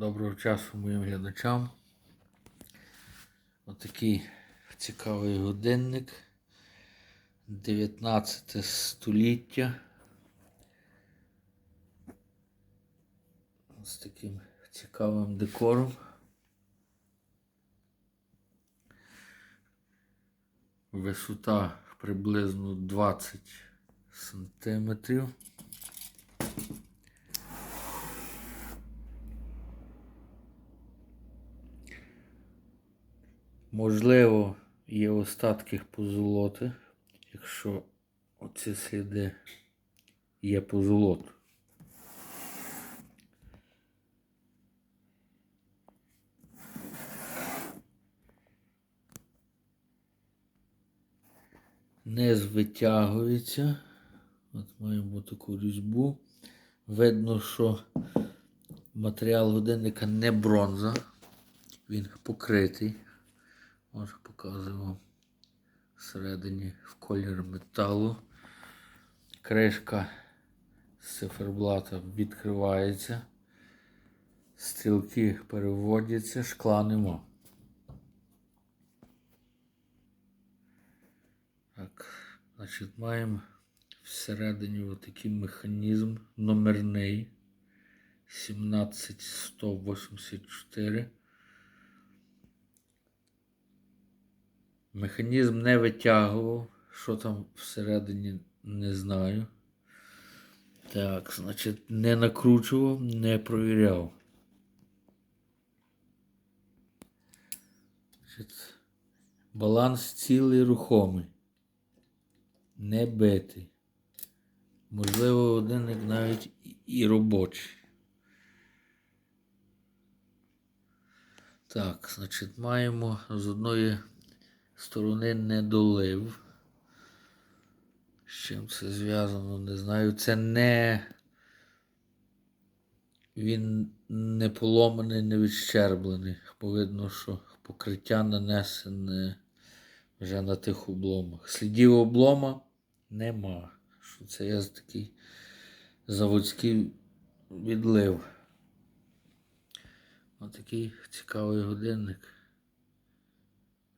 Доброго часу моїм глядачам. Отакий цікавий годинник. 19 століття. З таким цікавим декором. Висота приблизно 20 сантиметрів. Можливо, є остатки позолоти, якщо оці сліди є позолоту. Низ витягується. От маємо таку різьбу. Видно, що матеріал годинника не бронза, він покритий. Може показую всередині в колір металу. Кришка з циферблата відкривається. Стрілки переводяться, шкла нема. Так, значить, маємо всередині отакий механізм номерний 17184. Механізм не витягував, що там всередині не знаю. Так, значить, не накручував, не провіряв. Значить, баланс цілий рухомий. Не битий. Можливо, годинник навіть і робочий. Так, значить, маємо з одної сторони недолив. З чим це зв'язано, не знаю. Це не. Він не поломаний, не відщерблений. Бо видно, що покриття нанесене вже на тих обломах. Слідів облома нема. Що це я такий заводський відлив. Отакий цікавий годинник.